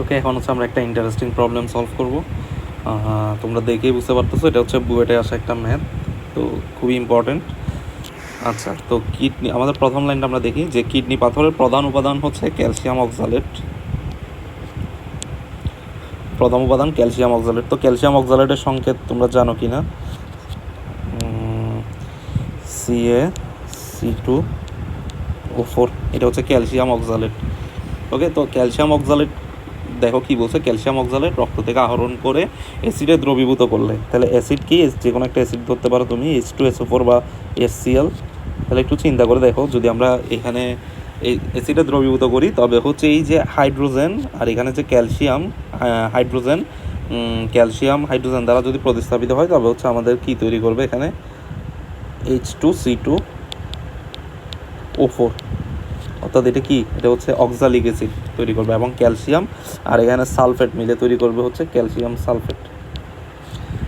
ওকে এখন হচ্ছে আমরা একটা ইন্টারেস্টিং প্রবলেম সলভ করব। তোমরা দেখেই বুঝতে পারতেছো, এটা হচ্ছে বুয়েটে আসা একটা ম্যাথ তো খুবই ইম্পর্টেন্ট আচ্ছা তো কিডনি আমাদের প্রথম লাইনটা আমরা দেখি, যে কিডনি পাথরের প্রধান উপাদান হচ্ছে ক্যালসিয়াম অক্সালেট প্রথম উপাদান ক্যালসিয়াম অক্সালেট তো ক্যালসিয়াম অক্সালেটের সংকেত তোমরা জানো কি না C A C two O four এটা হচ্ছে ক্যালসিয়াম অক্সালেট ওকে তো ক্যালসিয়াম অক্সালেট দেখো কি বলছে, ক্যালসিয়াম অক্সালেট রক্ত থেকে আহরণ করে অ্যাসিডে দ্রবীভূত করলে। তাহলে অ্যাসিড কি? যে কোনো একটা অ্যাসিড ধরতে পারো তুমি এইচ টু এসও ফোর বা এসসিএল তাহলে একটু চিন্তা করে দেখো, যদি আমরা এখানে এই অ্যাসিডে দ্রবীভূত করি, তবে হচ্ছে এই যে হাইড্রোজেন আর এখানে যে ক্যালসিয়াম হাইড্রোজেন ক্যালসিয়াম, হাইড্রোজেন দ্বারা যদি প্রতিস্থাপিত হয়, তবে হচ্ছে আমাদের কি তৈরি করবে এখানে? H two C two O four অর্থাৎ এটা কি? এটা হচ্ছে অক্সালিক অ্যাসিড তৈরি করবে এবং ক্যালসিয়াম আর এখানে সালফেট মিলে তৈরি করবে হচ্ছে ক্যালসিয়াম সালফেট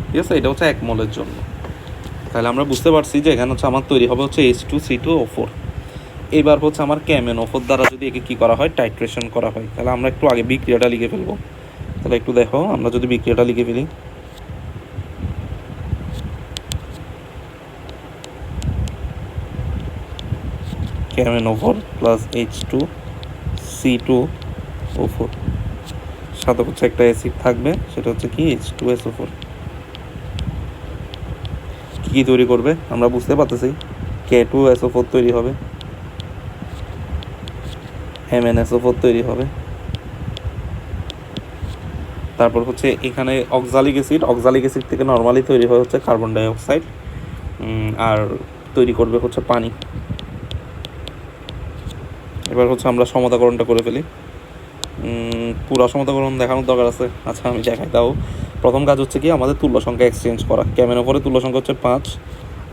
ঠিক আছে? এটা হচ্ছে এক মোলের জন্য। তাহলে আমরা বুঝতে পারছি যে এখানে হচ্ছে আমার তৈরি হবে হচ্ছে H two C two O four এইবার হচ্ছে আমার ক্যামেন ওফোর দ্বারা যদি একে কী করা হয়? টাইট্রেশন করা হয়। তাহলে আমরা একটু আগে বিক্রিয়াটা লিখে ফেলব। তাহলে একটু দেখো, আমরা যদি বিক্রিয়াটা লিখে ফেলি। ক্যামেন O four plus H two C two O four সাথে হচ্ছে একটা অ্যাসিড থাকবে, সেটা হচ্ছে কি H two S O four কী কী তৈরি করবে, আমরা বুঝতে পারতেছি। K two S O four তৈরি হবে। M N S O four তৈরি হবে। তারপর হচ্ছে এখানে অক্সালিক অ্যাসিড অক্সালিক অ্যাসিড থেকে নর্মালি তৈরি হয় হচ্ছে কার্বন ডাইঅক্সাইড আর তৈরি করবে হচ্ছে পানি। এবার হচ্ছে আমরা সমতাকরণটা করে ফেলি। পুরা সমতাকরণ দেখানোর দরকার আছে। আচ্ছা আমি দেখাই তাও। প্রথম কাজ হচ্ছে কি, আমাদের তুল্য সংখ্যা এক্সচেঞ্জ করা। ক্যামেন ওপরে তুল্য সংখ্যা হচ্ছে পাঁচ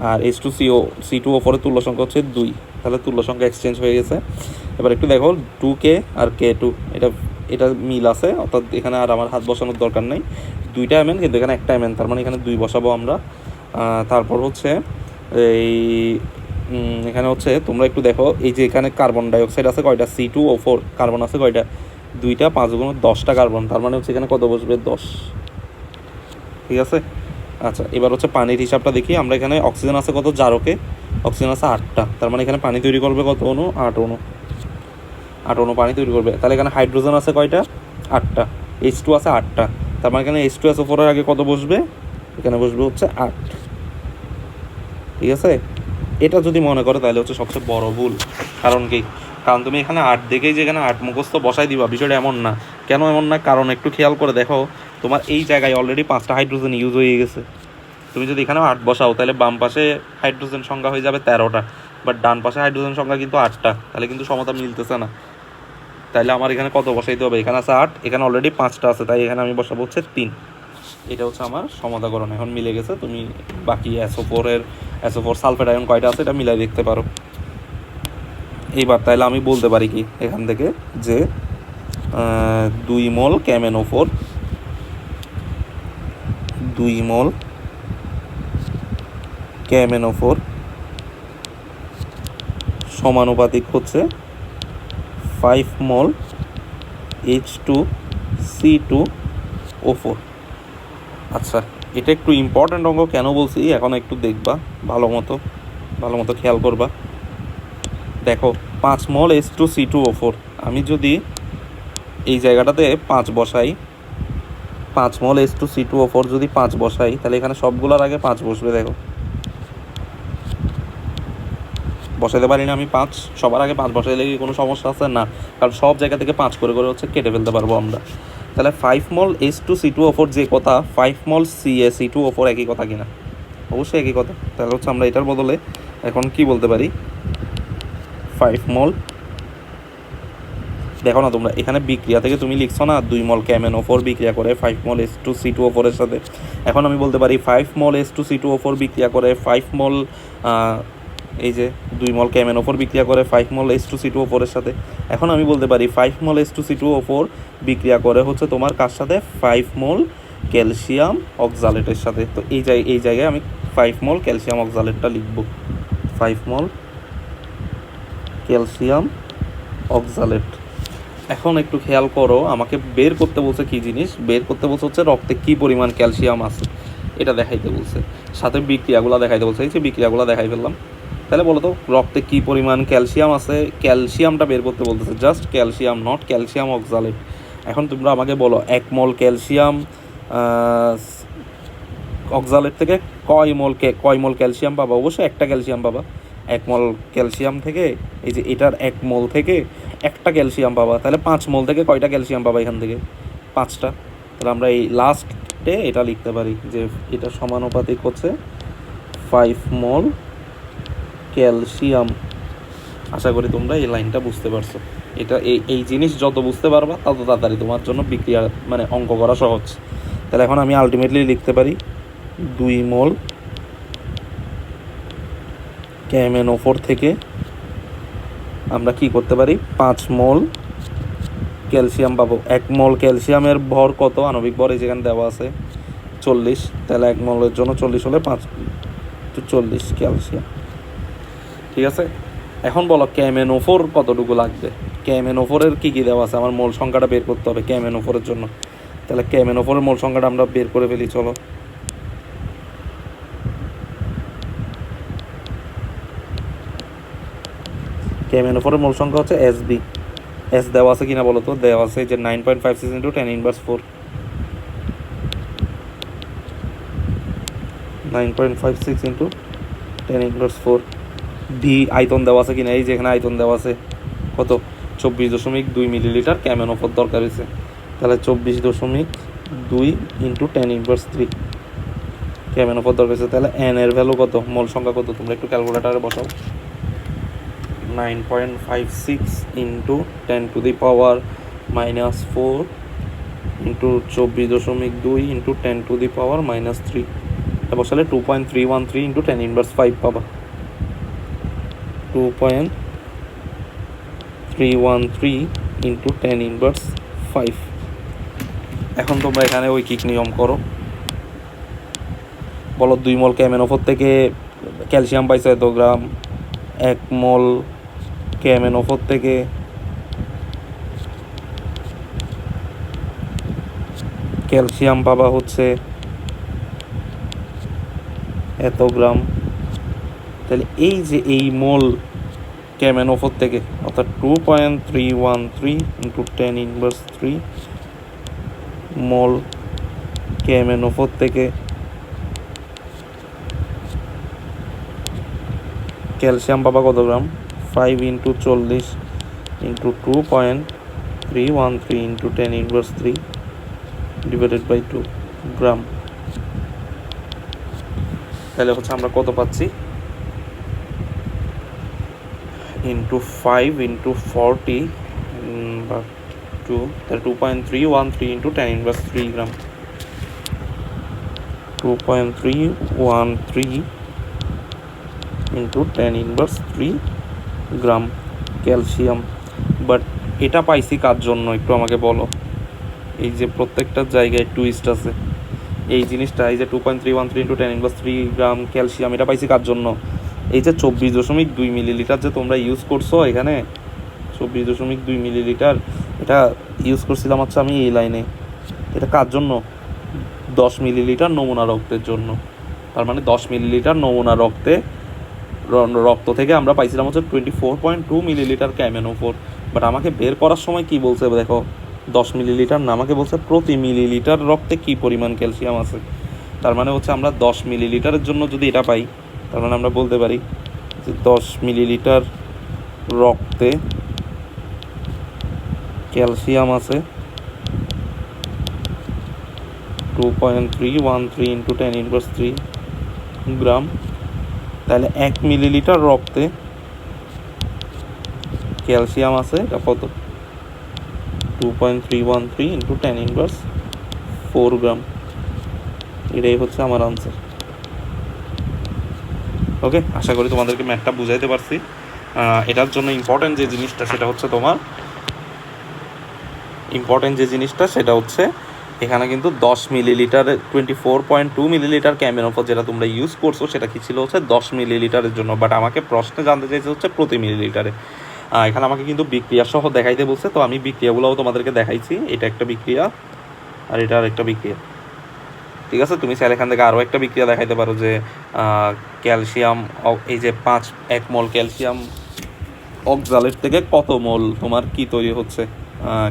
আর H two CO C two ওপরে তুল্য সংখ্যা হচ্ছে দুই। তাহলে তুল্য সংখ্যা এক্সচেঞ্জ হয়ে গেছে। এবার একটু দেখো টু কে আর কে টু এটা এটা মিল আছে, অর্থাৎ এখানে আর আমার হাত বসানোর দরকার নেই। দুইটা এমএন কিন্তু এখানে একটা এমএন তার মানে এখানে দুই বসাবো আমরা। তারপর হচ্ছে এই এখানে হচ্ছে তোমরা একটু দেখো, এই যে এখানে কার্বন ডাইঅক্সাইড আছে কয়টা? C two O four carbon আছে কয়টা? দুইটা, পাঁচ গুণ দশটা কার্বন তার মানে হচ্ছে এখানে কত বসবে? দশ। ঠিক আছে? আচ্ছা এবার হচ্ছে পানির হিসাবটা দেখি, আমরা এখানে অক্সিজেন আছে কত? জারকে। অক্সিজেন আছে আটটা, তার মানে এখানে পানি তৈরি করবে কত? অনু, আট অনু। আট অনু পানি তৈরি করবে। তাহলে এখানে হাইড্রোজেন আছে কয়টা? আটটা। এইচ টু আছে আটটা। তার মানে এখানে এইচ টু এস ফোরের আগে কত বসবে? এখানে বসবে হচ্ছে আট। ঠিক আছে? এটা যদি মনে করো, তাহলে হচ্ছে সবচেয়ে বড় ভুল। কারণ কি? কারণ তুমি এখানে আট দেখেই যে এখানে আট মুখস্থ বসাই দিবা, বিষয়টা এমন না। কেন এমন না? কারণ একটু খেয়াল করে দেখো, তোমার এই জায়গায় অলরেডি পাঁচটা হাইড্রোজেন ইউজ হয়ে গেছে। তুমি যদি এখানে আট বসাও, তাহলে বাম পাশে হাইড্রোজেন সংখ্যা হয়ে যাবে তেরোটা বাট ডান পাশে হাইড্রোজেন সংখ্যা কিন্তু আটটা, তাহলে কিন্তু সমতা মিলতেছে না। তাইলে আমার এখানে কত বসাইতে হবে? এখানে আছে আট, এখানে অলরেডি পাঁচটা আছে, তাই এখানে আমি বসাবো হচ্ছে তিন। এটা হচ্ছে আমার সমাধাকরণ। এখন মিলে গেছে, তুমি বাকি এসও ফোরের এসও ফোর সালফেট আয়ন কয়টা আছে এটা মিলাই দেখতে পারো। এইবার তাইলে আমি বলতে পারি কি, এখান থেকে যে দুই মল ক্যামেনো ফোর দুই মল ক্যামেনো ফোর সমানুপাতিক হচ্ছে five mole H two C two O four আচ্ছা এটা একটু ইম্পর্ট্যান্ট অঙ্গ কেন বলছি? এখন একটু দেখবা, ভালো মতো ভালো মতো খেয়াল করবা। দেখো, পাঁচ mole S two C two O four আমি যদি এই জায়গাটাতে পাঁচ বসাই, পাঁচ mole S two C two O four যদি পাঁচ বসাই, তাহলে এখানে সবগুলোর আগে পাঁচ বসবে, দেখো। বসাইতে পারি না আমি পাঁচ, সবার আগে পাঁচ বসাইলে কি কোনো সমস্যা আছে? না, কারণ সব জায়গা থেকে পাঁচ করে করে হচ্ছে কেটে ফেলতে পারব আমরা। তাহলে five mole S two C two O four যে কথা five mole C A C two O four একই কথা কিনা? অবশ্যই একই কথা। তাহলে হচ্ছে আমরা এটার বদলে এখন কি বলতে পারি? ফাইভ মল দেখো না তোমরা, এখানে বিক্রিয়া থেকে তুমি লিখছো না, দুই মল ক্যামেন ওফোর বিক্রিয়া করে five mole S two C two ওফোরের সাথে। এখন আমি বলতে পারি five mole S two C two O four বিক্রিয়া করে ফাইভ মল এই যে দুই মল ক্যামেন ওপর বিক্রিয়া করে five mole S two C two ওফোরের সাথে। এখন আমি বলতে পারি five mole S two C two O four বিক্রিয়া করে হচ্ছে তোমার কার সাথে? ফাইভ মল ক্যালসিয়াম অক্সালেটের সাথে। তো এই জায়গায় এই জায়গায় আমি ফাইভ মল ক্যালসিয়াম অক্সালেটটা লিখব। Five mole calcium oxalate. এখন একটু খেয়াল করো, আমাকে বের করতে বলছে কি জিনিস? বের করতে বলছে হচ্ছে রক্তে কি পরিমাণ ক্যালসিয়াম আছে। এটা দেখাইতে বলছে। সাথে বিক্রিয়াগুলো দেখাইতে বলছে। এই যে বিক্রিয়াগুলো দেখাই ফেললাম। তাহলে বলো তো, রক্তে কি পরিমাণ ক্যালসিয়াম আছে? ক্যালসিয়ামটা বের করতে বলতেছে just calcium not calcium oxalate এখন তোমরা আমাকে বলো, এক মল ক্যালসিয়াম অক্সালেট থেকে কয় মল কয় মল ক্যালসিয়াম পাবা? অবশ্যই একটা ক্যালসিয়াম পাবা। এক মল ক্যালসিয়াম থেকে, এই যে এটার এক মল থেকে একটা ক্যালসিয়াম পাবা। তাহলে পাঁচ মল থেকে কয়টা ক্যালসিয়াম পাবা এখান থেকে? পাঁচটা। তাহলে আমরা এই লাস্টে এটা লিখতে পারি যে এটা সমানুপাতিক হচ্ছে ফাইভ মল ক্যালসিয়াম। আশা করি তোমরা এই লাইনটা বুঝতে পারছ। এটা এই এই জিনিস যত বুঝতে পারবা, তত তাড়াতাড়ি তোমার জন্য বিক্রিয়া মানে অঙ্ক করা সহজ। তাহলে এখন আমি আলটিমেটলি লিখতে পারি, দুই মোল ক্যামেনোফোর থেকে আমরা কি করতে পারি? পাঁচ মোল ক্যালসিয়াম পাবো। এক মোল ক্যালসিয়ামের ভর কত? আণবিক ভর এই যেখানে দেওয়া আছে, চল্লিশ। তাহলে এক মোলের জন্য চল্লিশ হলে পাঁচ চল্লিশ ক্যালসিয়াম। ঠিক আছে? এখন বলো ক্যামেনোফোর কতটুকু লাগবে? ক্যামেনোফোরের কী কী দেওয়া আছে? আমার মূল সংখ্যাটা বের করতে হবে ক্যামেনোফোরের জন্য। তাহলে ক্যামেনোফোরের মূল সংখ্যাটা আমরা বের করে ফেলি, চলো। ক্যামেনোফোরের মূল সংখ্যা হচ্ছে এস বি এস দেওয়া আছে কিনা বলো তো? দেওয়া আছে যে nine point five six into ten inverse four nine point five six into ten inverse four V আয়তন দেওয়া আছে কিনা? এই যেখানে আয়তন দেওয়া আছে, কত? চব্বিশ দশমিক দুই মিলিলিটার ক্যামেনোফোর দরকার হয়েছে। তাহলে চব্বিশ দশমিক দুই ইন্টু টেন ইনভার্স থ্রি ক্যামেনোফোর দরকার হয়েছে, তাহলে এন এর ভ্যালু কত? মোল সংখ্যা কত? তোমরা একটু ক্যালকুলেটারে বসাও। Nine point five six into ten to the power minus four into চব্বিশ দশমিক দুই into ten to the power minus three এটা বসালে two point three one three into ten inverse five পাবা। Two point three one three into ten inverse five এখন তোমরা এখানে ওই কিক নিয়ম করো। বলো দুই মল ক্যামেনোফোর থেকে ক্যালসিয়াম পাইছে এত গ্রাম এক মল ক্যামেনোফোর থেকে ক্যালসিয়াম পাবা হচ্ছে এত গ্রাম তাহলে এই যে এই মোল ক্যামেনোফোর থেকে, অর্থাৎ two point three one three into ten inverse three mole ক্যামেনোফোর থেকে ক্যালসিয়াম পাবা কত গ্রাম? ফাইভ ইন্টু চল্লিশ into two point three one three into ten inverse three divided by two gram. তাহলে হচ্ছে আমরা কত পাচ্ছি? ইন্টু ফাইভ ইন্টু ফর্টি বা টু তাহলে two point three one three into ten inverse three gram two point three one three into ten three gram calcium but এটা পাইছি কার জন্য? একটু আমাকে বলো। এই যে প্রত্যেকটা জায়গায় টুইস্ট আছে। এই জিনিসটা, এই যে two point three one three into ten inverse three gram calcium এটা পাইছি কার জন্য? এই যে চব্বিশ দশমিক দুই মিলিলিটার যে তোমরা ইউজ করছ এখানে, চব্বিশ দশমিক দুই মিলিলিটার, এটা ইউজ করছিলাম হচ্ছে আমি এই লাইনে এটা কার জন্য? দশ মিলিলিটার নমুনা রক্তের জন্য। তার মানে দশ মিলিলিটার নমুনা রক্তে, রক্ত থেকে আমরা পাইছিলাম হচ্ছে twenty four point two millilitre ক্যামেনোফোর। But আমাকে বের করার সময় কি বলছে দেখো, দশ মিলিলিটার না, আমাকে বলছে প্রতি মিলিলিটার রক্তে কি পরিমাণ ক্যালসিয়াম আছে? তার মানে হচ্ছে আমরা দশ মিলিলিটারের জন্য যদি এটা পাই তার মানে আমরা বলতে পারি যে দশ মিলিলিটার রক্তে ক্যালসিয়াম আছে। Two point three one three into ten inverse three gram তাহলে এক মিলিলিটার রক্তে ক্যালসিয়াম আছে, এটা কত? Two point three one three into ten inverse four gram এটাই হচ্ছে আমার আনসার ওকে? আশা করি তোমাদেরকে ম্যাথটা বুঝাইতে পারছি। এটার জন্য ইম্পর্টেন্ট যে জিনিসটা, সেটা হচ্ছে তোমার ইম্পর্টেন্ট যে জিনিসটা, সেটা হচ্ছে এখানে কিন্তু দশ millilitre twenty four point two millilitre ক্যামেরোফর যেটা তোমরা ইউজ করছ, সেটা কি ছিল হচ্ছে দশ মিলিলিটারের জন্য। বাট আমাকে প্রশ্নে জানতে চাইছে হচ্ছে প্রতি মিলিলিটারে এখানে আমাকে কিন্তু বিক্রিয়া সহ দেখাইতে বলছে, তো আমি বিক্রিয়াগুলোও তোমাদেরকে দেখাইছি। এটা একটা বিক্রিয়া আর এটা আর একটা বিক্রিয়া। ঠিক আছে? তুমি চাইলে এখান থেকে আরও একটা বিক্রিয়া দেখাইতে পারো যে ক্যালসিয়াম এই যে পাঁচ, এক মল ক্যালসিয়াম অক্সালেট থেকে কত মোল তোমার কি তৈরি হচ্ছে?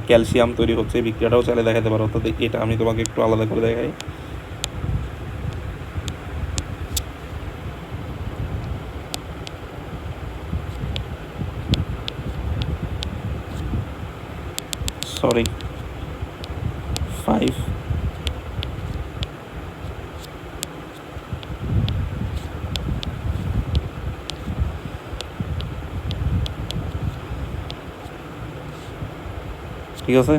ক্যালসিয়াম তৈরি হচ্ছে, এই বিক্রিয়াটাও চাইলে দেখাতে পারো। অর্থাৎ এটা আমি তোমাকে একটু আলাদা করে দেখাই। সরি ফাইভ ঠিক আছে?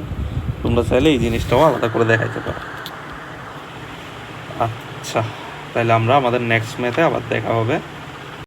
তোমরা চাইলে এই জিনিসটাও আলাদা করে দেখাইতে পারো। আচ্ছা তাহলে আমরা আমাদের নেক্সট ম্যাথে আবার দেখা হবে।